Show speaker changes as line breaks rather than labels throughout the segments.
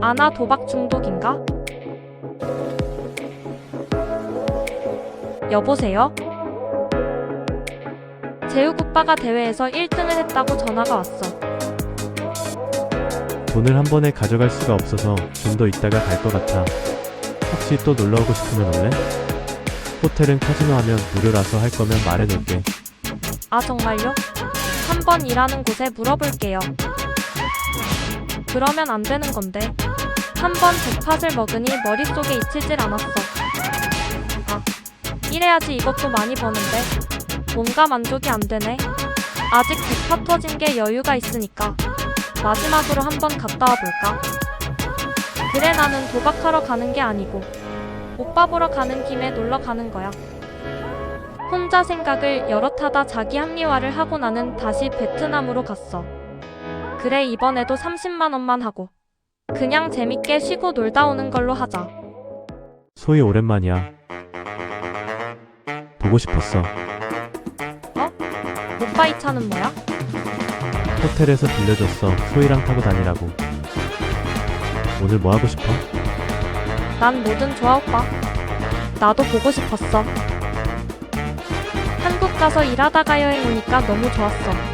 아나 도박 중독인가? 여보세요? 재욱 오빠가 대회에서 1등을 했다고 전화가 왔어.
돈을 한 번에 가져갈 수가 없어서 좀 더 있다가 갈 것 같아. 혹시 또 놀러 오고 싶으면 올래? 호텔은 카지노 하면 무료라서 할 거면 말해놓을게.
아, 정말요? 한번 일하는 곳에 물어볼게요. 그러면 안 되는 건데. 한번 잭팟을 먹으니 머릿속에 잊히질 않았어. 아, 이래야지 이것도 많이 버는데. 뭔가 만족이 안 되네. 아직 잭팟 터진 게 여유가 있으니까. 마지막으로 한 번 갔다 와 볼까? 그래, 나는 도박하러 가는 게 아니고. 오빠 보러 가는 김에 놀러 가는 거야. 혼자 생각을 여럿 하다 자기 합리화를 하고 나는 다시 베트남으로 갔어. 그래, 이번에도 30만 원만 하고. 그냥 재밌게 쉬고 놀다 오는 걸로 하자.
소희 오랜만이야. 보고 싶었어.
오빠 이 차는 뭐야?
호텔에서 빌려줬어. 소희랑 타고 다니라고. 오늘 뭐 하고 싶어?
난 뭐든 좋아, 오빠. 나도 보고 싶었어. 한국 가서 일하다가 여행 오니까 너무 좋았어.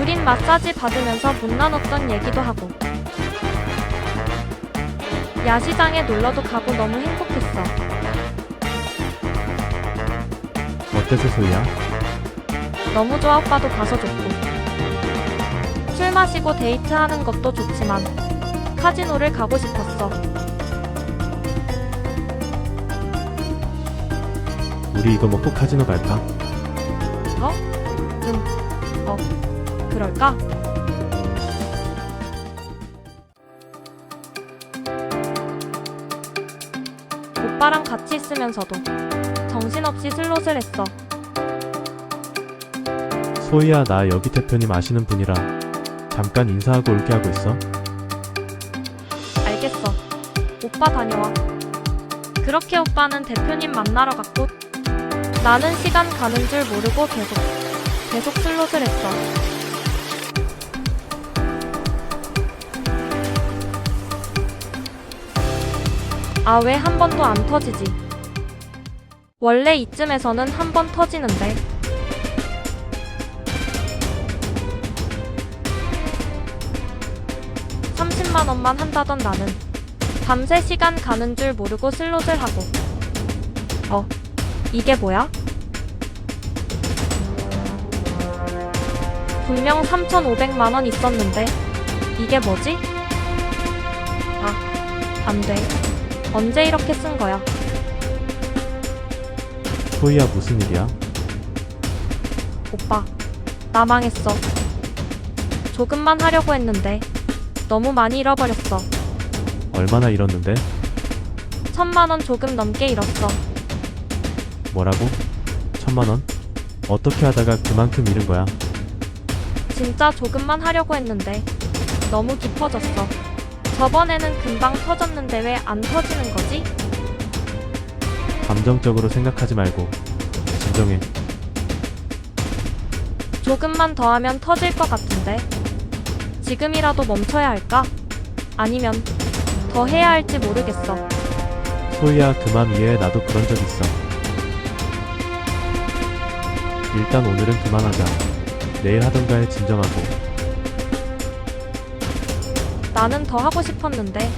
우린 마사지 받으면서 못 나눴던 얘기도 하고. 야시장에 놀러도 가고 너무 행복했어.
어때서 소희야?
너무 좋아 오빠도 가서 좋고 술 마시고 데이트하는 것도 좋지만 카지노를 가고 싶었어
우리 이거 먹고 카지노 갈까?
어 그럴까? 오빠랑 같이 있으면서도 정신없이 슬롯을 했어
소희야, 나 여기 대표님 아시는 분이라 잠깐 인사하고 올게 하고 있어.
알겠어 오빠 다녀와 그렇게 오빠는 대표님 만나러 갔고 나는 시간 가는 줄 모르고 계속 계속 슬롯을 했어 아 왜 한 번도 안 터지지 원래 이쯤에서는 한 번 터지는데 (30만 원만 한다던 나는) 밤새 시간 가는 줄 모르고 슬롯을 하고. 어, 이게 뭐야? 분명 3,500만원 있었는데, 이게 뭐지? 아, 안 돼. 언제 이렇게 쓴 거야?
소희야, 무슨 일이야?
오빠, 나 망했어. 조금만 하려고 했는데, 너무 많이 잃어버렸어.
얼마나 잃었는데?
천만 원 조금 넘게 잃었어.
뭐라고? 천만 원? 어떻게 하다가 그만큼 잃은 거야?
진짜 조금만 하려고 했는데 너무 깊어졌어. 저번에는 금방 터졌는데 왜 안 터지는 거지?
감정적으로 생각하지 말고 진정해.
조금만 더 하면 터질 것 같은데. 지금이라도 멈춰야 할까? 아니면 더 해야 할지 모르겠어.
소희야, 그맘 이해해. 나도 그런 적 있어. 일단 오늘은 그만하자. 내일 하던가 해 진정하고.
나는 더 하고 싶었는데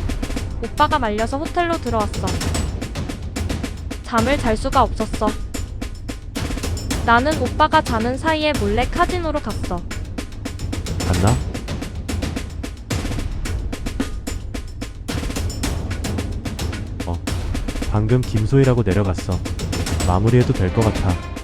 오빠가 말려서 호텔로 들어왔어. 잠을 잘 수가 없었어. 나는 오빠가 자는 사이에 몰래 카지노로 갔어.
갔나? 어, 방금 김소희라고 내려갔어. 마무리해도 될 것 같아.